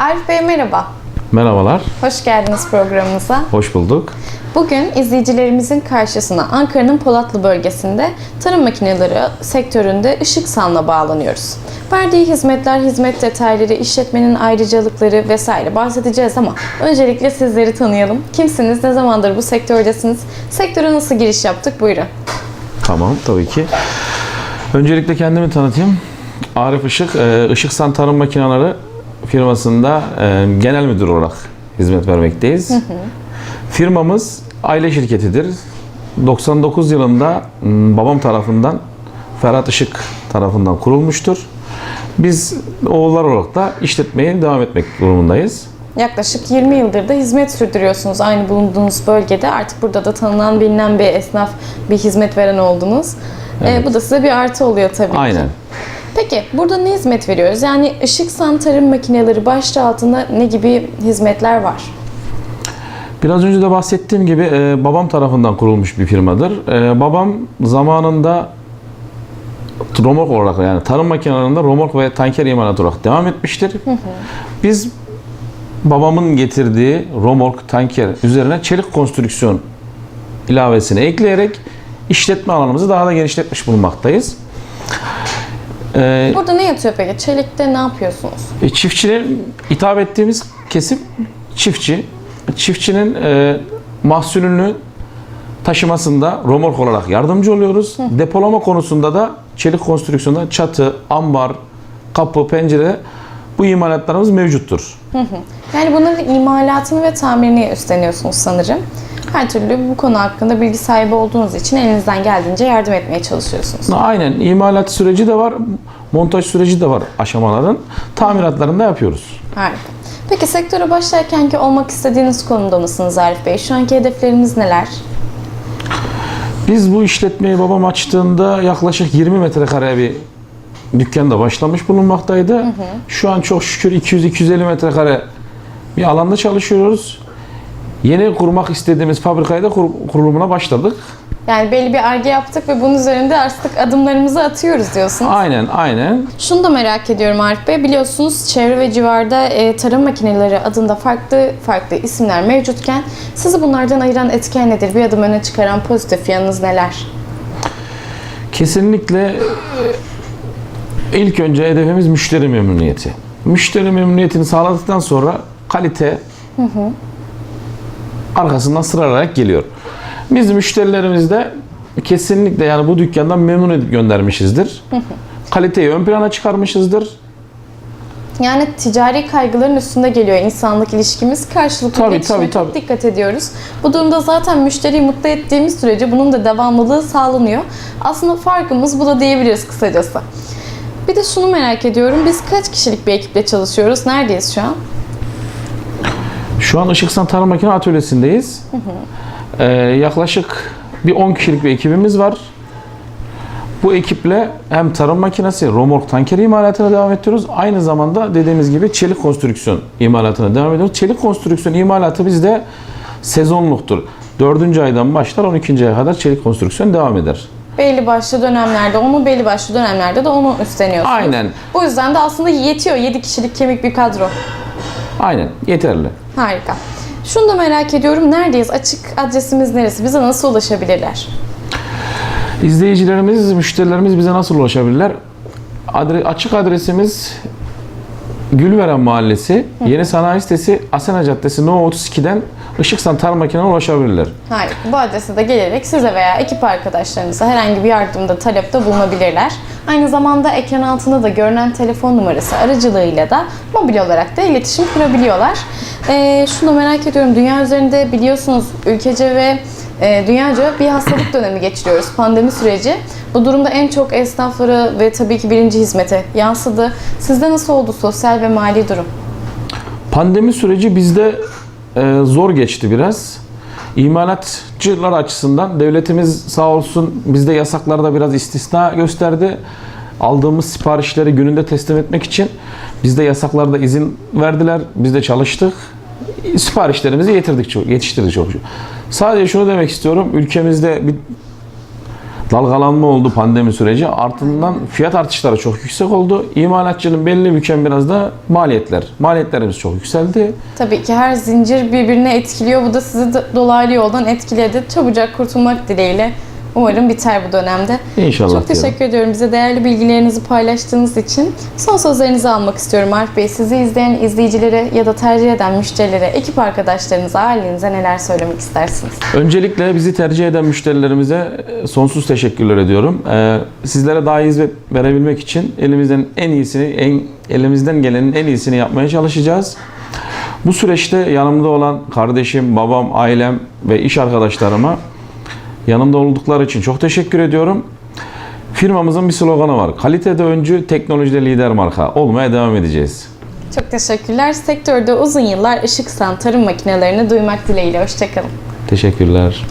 Arif Bey merhaba. Merhabalar, Hoş geldiniz programımıza. hoş bulduk. Bugün izleyicilerimizin karşısına Ankara'nın Polatlı bölgesinde tarım makineleri sektöründe ışık sanla bağlanıyoruz. Verdiği hizmetler, hizmet detayları, işletmenin ayrıcalıkları vesaire bahsedeceğiz ama öncelikle sizleri tanıyalım. Kimsiniz, ne zamandır bu sektördesiniz, sektöre nasıl giriş yaptık buyurun. Tamam, tabii ki. Öncelikle kendimi tanıtayım. Arif Işık, e, Işıksan Tarım Makineleri firmasında e, genel müdür olarak hizmet vermekteyiz. Firmamız aile şirketidir. 99 yılında m, babam tarafından Ferhat Işık tarafından kurulmuştur. Biz oğullar olarak da işletmeye devam etmek durumundayız. Yaklaşık 20 yıldır da hizmet sürdürüyorsunuz aynı bulunduğunuz bölgede. Artık burada da tanınan bilinen bir esnaf, bir hizmet veren oldunuz. Ee, bu da size bir artı oluyor tabii ki. Aynen. Peki burada ne hizmet veriyoruz? Yani ışık san tarım makineleri başlığı altında ne gibi hizmetler var? Biraz önce de bahsettiğim gibi e, babam tarafından kurulmuş bir firmadır. E, babam zamanında romork olarak yani tarım makinelerinde romork ve tanker imalatı olarak devam etmiştir. Biz babamın getirdiği romork, tanker üzerine çelik konstrüksiyon ilavesini ekleyerek işletme alanımızı daha da genişletmiş bulunmaktayız. E, Burada ne yatıyor peki? Çelikte ne yapıyorsunuz? e, Çiftçinin hitap ettiğimiz kesim çiftçi. Çiftçinin e, mahsulünü taşımasında romork olarak yardımcı oluyoruz. Depolama konusunda da çelik konstrüksiyonda çatı, ambar, kapı, pencere bu imalatlarımız mevcuttur. Yani bunların imalatını ve tamirini üstleniyorsunuz sanırım. Her türlü bu konu hakkında bilgi sahibi olduğunuz için elinizden geldiğince yardım etmeye çalışıyorsunuz. Aynen imalat süreci de var, montaj süreci de var aşamaların. Tamiratlarını da yapıyoruz. Harika. Peki sektöre başlarken ki olmak istediğiniz konumda mısınız Arif Bey? Şu anki hedefleriniz neler? Biz bu işletmeyi babam açtığında yaklaşık 20 metrekare bir dükkanda başlamış bulunmaktaydı. Şu an çok şükür 200-250 metrekare bir alanda çalışıyoruz. Yeni kurmak istediğimiz fabrikayı da kur- kurulumuna başladık. Yani belli bir arge yaptık ve bunun üzerinde artık adımlarımızı atıyoruz diyorsunuz. Aynen, aynen. Şunu da merak ediyorum Arif Bey. Biliyorsunuz çevre ve civarda e, tarım makineleri adında farklı farklı isimler mevcutken sizi bunlardan ayıran etken nedir? Bir adım öne çıkaran pozitif yanınız neler? Kesinlikle ilk önce hedefimiz müşteri memnuniyeti. Müşteri memnuniyetini sağladıktan sonra kalite arkasından sıralayarak geliyor. Biz müşterilerimizde kesinlikle yani bu dükkandan memnun edip göndermişizdir. Kaliteyi ön plana çıkarmışızdır. Yani ticari kaygıların üstünde geliyor insanlık ilişkimiz. Karşılıklı Tabii, tabii, tabii. dikkat ediyoruz. Bu durumda zaten müşteriyi mutlu ettiğimiz sürece bunun da devamlılığı sağlanıyor. Aslında farkımız bu da diyebiliriz kısacası. Bir de şunu merak ediyorum. Biz kaç kişilik bir ekiple çalışıyoruz? Neredeyiz şu an? Şu an Işıksan Tarım Makine Atölyesi'ndeyiz. Ee, yaklaşık bir 10 kişilik bir ekibimiz var. Bu ekiple hem tarım makinesi, romork tanker imalatına devam ediyoruz. Aynı zamanda dediğimiz gibi çelik konstrüksiyon imalatına devam ediyoruz. Çelik konstrüksiyon imalatı bizde sezonluktur. 4. aydan başlar 12. aya kadar çelik konstrüksiyon devam eder. Belli başlı dönemlerde onu, belli başlı dönemlerde de onu üstleniyorsunuz. Aynen. Bu yüzden de aslında yetiyor 7 kişilik kemik bir kadro. Aynen yeterli. Harika. Şunu da merak ediyorum. Neredeyiz? Açık adresimiz neresi? Bize nasıl ulaşabilirler? İzleyicilerimiz, müşterilerimiz bize nasıl ulaşabilirler? Adre- açık adresimiz Gülveren Mahallesi, Yeni Sanayi Sitesi, Asena Caddesi No 32'den Işıksan Tarım Makine'ne ulaşabilirler. Harika. Bu adrese de gelerek size veya ekip arkadaşlarınıza herhangi bir yardımda, talepte bulunabilirler. Aynı zamanda ekran altında da görünen telefon numarası aracılığıyla da mobil olarak da iletişim kurabiliyorlar. Ee, şunu da merak ediyorum. Dünya üzerinde biliyorsunuz ülkece ve e, dünyaca bir hastalık dönemi geçiriyoruz. Pandemi süreci. Bu durumda en çok esnaflara ve tabii ki birinci hizmete yansıdı. Sizde nasıl oldu sosyal ve mali durum? Pandemi süreci bizde e, zor geçti biraz. İmalatçılar açısından devletimiz sağ olsun bizde yasaklarda biraz istisna gösterdi. Aldığımız siparişleri gününde teslim etmek için bizde yasaklarda izin verdiler. Biz de çalıştık. Siparişlerimizi getirdik çok, yetiştirdik çok. Sadece şunu demek istiyorum. Ülkemizde bir dalgalanma oldu pandemi süreci. Ardından fiyat artışları çok yüksek oldu. İmalatçının belli büken biraz da maliyetler. Maliyetlerimiz çok yükseldi. Tabii ki her zincir birbirini etkiliyor. Bu da sizi dolaylı yoldan etkiledi. Çabucak kurtulmak dileğiyle. Umarım biter bu dönemde. İnşallah Çok diyorum. teşekkür ediyorum bize değerli bilgilerinizi paylaştığınız için. Son sözlerinizi almak istiyorum Arif Bey. Sizi izleyen izleyicilere ya da tercih eden müşterilere, ekip arkadaşlarınıza, ailenize neler söylemek istersiniz? Öncelikle bizi tercih eden müşterilerimize e, sonsuz teşekkürler ediyorum. Ee, Sizlere daha iyi hizmet verebilmek için elimizden en iyisini, en, elimizden gelenin en iyisini yapmaya çalışacağız. Bu süreçte yanımda olan kardeşim, babam, ailem ve iş arkadaşlarıma yanımda oldukları için çok teşekkür ediyorum. Firmamızın bir sloganı var. Kalitede öncü, teknolojide lider marka. Olmaya devam edeceğiz. Çok teşekkürler. Sektörde uzun yıllar ışıksan tarım makinelerini duymak dileğiyle. Hoşçakalın. Teşekkürler.